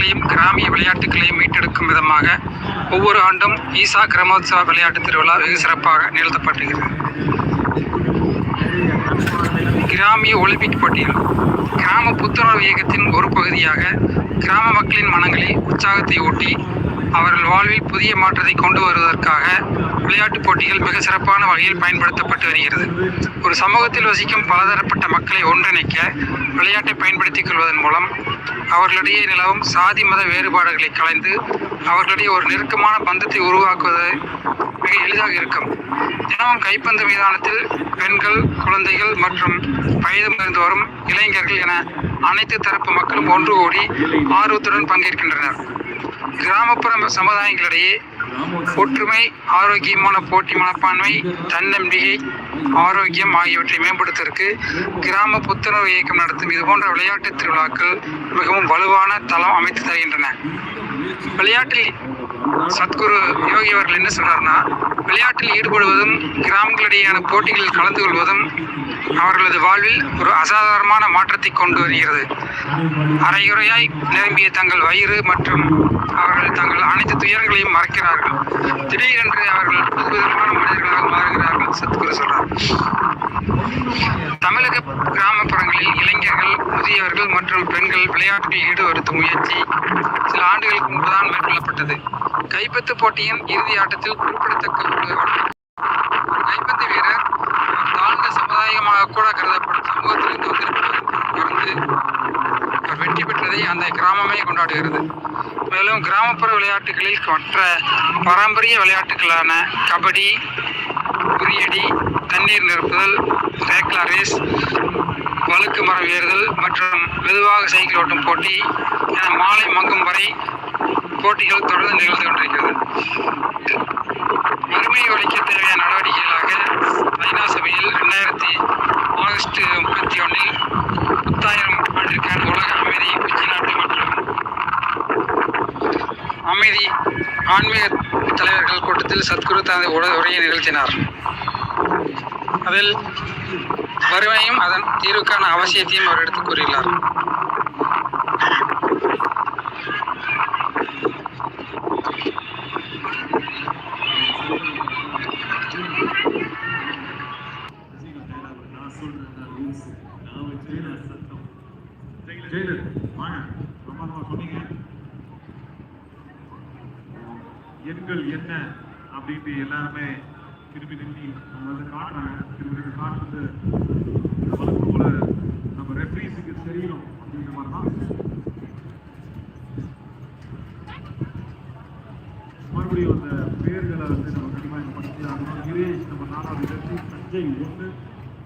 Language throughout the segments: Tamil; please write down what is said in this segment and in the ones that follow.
கிராமங்களையும் கிராமிய விளையாட்டுகளையும் மீட்டெடுக்கும் விதமாக ஒவ்வொரு ஆண்டும் ஈசா கிராமோத்சவ விளையாட்டுத் திருவிழா வெகு சிறப்பாக நிகழ்த்தப்படுகிறது. கிராமிய ஒலிம்பிக் போட்டிகள் கிராம புத்துணர்வு இயக்கத்தின் ஒரு பகுதியாக கிராம மக்களின் மனங்களில் உற்சாகத்தை ஊட்டி அவர்கள் வாழ்வில் புதிய மாற்றத்தை கொண்டு வருவதற்காக விளையாட்டுப் போட்டிகள் மிக சிறப்பான வகையில் பயன்படுத்தப்பட்டு வருகிறது. ஒரு சமூகத்தில் வசிக்கும் பலதரப்பட்ட மக்களை ஒன்றிணைக்க விளையாட்டை பயன்படுத்திக் கொள்வதன் மூலம் அவர்களிடையே நிலவும் சாதி மத வேறுபாடுகளை கலைந்து அவர்களிடையே ஒரு நெருக்கமான பந்தத்தை உருவாக்குவது மிக எளிதாக இருக்கும். தினமும் கைப்பந்து மைதானத்தில் பெண்கள் குழந்தைகள் மற்றும் வயது முதிர்ந்து வரும் இளைஞர்கள் என அனைத்து தரப்பு மக்களும் ஒன்று கூடி ஆர்வத்துடன் பங்கேற்கின்றனர். கிராமப்புற சமுதாயங்களிடையே ஒற்றுமை ஆரோக்கியமான போட்டி மனப்பான்மை தன்னம்பிக்கை ஆரோக்கியம் ஆகியவற்றை மேம்படுத்துவதற்கு கிராம புத்துணர்வு இயக்கம் நடத்தும் இதுபோன்ற விளையாட்டு திருவிழாக்கள் மிகவும் வலுவான தளம் அமைத்து தருகின்றன. விளையாட்டில் சத்குரு யோகி அவர்கள் என்ன சொல்றாருன்னா விளையாட்டில் ஈடுபடுவதும் கிராமங்களிடையேயான போட்டிகளில் கலந்து கொள்வதும் அவர்களது வாழ்வில் ஒரு அசாதாரணமான மாற்றத்தை கொண்டு வருகிறது. அரையுறையாய் நிரம்பிய தங்கள் வயிறு மற்றும் அவர்கள் தங்கள் அனைத்து துயரங்களையும் மறக்கிறார்கள். திடீரென்று அவர்கள் புதுவிதமான மனிதர்களாக மாறுகிறார்கள். சத்குரு சொல்றார் தமிழக கிராமப்புறங்களில் இளைஞர்கள் முதியவர்கள் மற்றும் பெண்கள் விளையாட்டில் ஈடுபடுத்தும் முயற்சி சில ஆண்டுகளுக்கு முன்புதான் மேற்கொள்ளப்பட்டது. கைப்பத்து போட்டியின் இறுதி ஆட்டத்தில் குறிப்பிடத்தக்க ஒரு கைப்பந்து வீரர் தாழ்ந்த சமுதாயமாக கூட கருதப்படும் சமூகத்திலிருந்து வந்திருப்பது தொடர்ந்து அவர் வெற்றி பெற்றதை அந்த கிராமமே கொண்டாடுகிறது. மேலும் கிராமப்புற விளையாட்டுகளில் மற்ற பாரம்பரிய விளையாட்டுகளான கபடி முறியடி தண்ணீர் நிரப்புதல் ரேக்லா ரேஸ் வழுக்கு மரம் ஏறுதல் மற்றும் மெதுவாக சைக்கிள் ஓட்டும் போட்டி என மாலை மங்கும் வரை போட்டிகள் தொடர்ந்து நிகழ்ந்து கொண்டிருக்கிறது. வறுமை ஒழிக்க தேவையான நடவடிக்கைகளாக ஐநா சபையில் ரெண்டாயிரத்தி ஆகஸ்ட் முப்பத்தி ஒன்றில் பத்தாயிரம் ஆண்டிற்கான உலக அமைதி உச்சி நாட்டு மற்றும் அமைதி ஆன்மீக தலைவர்கள் கூட்டத்தில் சத்குரு தனது உட- உரையை நிகழ்த்தினார். அதில் வறுமையும் அதன் தீர்வுக்கான அவசியத்தையும் அவர் எடுத்துக் கூறியுள்ளார். நான் எண்கள் என்ன அப்படின்ட்டு எல்லாருமே திரும்பி திரும்பி நம்ம வந்து காட்டுறாங்க. திரும்பி திரும்பி காட்டுறது வழக்கம் போல நம்ம ரெஃப்ரீஸுக்கு தெரியணும் அப்படின்ற மாதிரி தான் மறுபடியும் அந்த பேர்களை வந்து நம்ம கண்டிப்பாக இங்கே படிச்சு அதனால கிரேஷ் நம்ம நாலாவது வெற்றி சஞ்சய் ஒன்று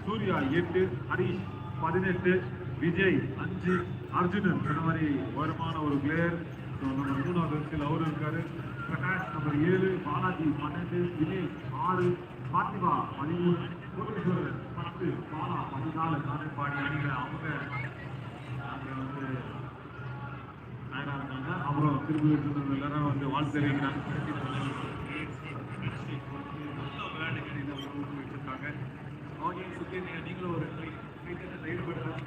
சூர்யா எட்டு ஹரீஷ் பதினெட்டு விஜய் அஞ்சு அர்ஜுனன். இந்த மாதிரி உயரமான ஒரு பிளேயர் நம்ம மூணாவது இடத்தில் அவரு இருக்காரு பிரகாஷ் நம்பர் ஏழு பாலாஜி பன்னெண்டு தினேஷ் ஆறு பார்த்திபா பதிமூணு கோடீஸ்வரர் பத்து பாலா பதினாலு காரைப்பாடி அணிகள் அவங்க அங்கே வந்து தயாரா இருக்காங்க அப்புறம் திருப்பூர் இருந்தவங்க எல்லாரும் வந்து வாழ்த்து தெரிவிக்கிறாங்க நல்ல விளையாட்டுகள் இதை ஊக்குவிச்சிருக்காங்க ஆடியன்ஸுக்கு நீங்களும் ஒரு ஈடுபடுறாங்க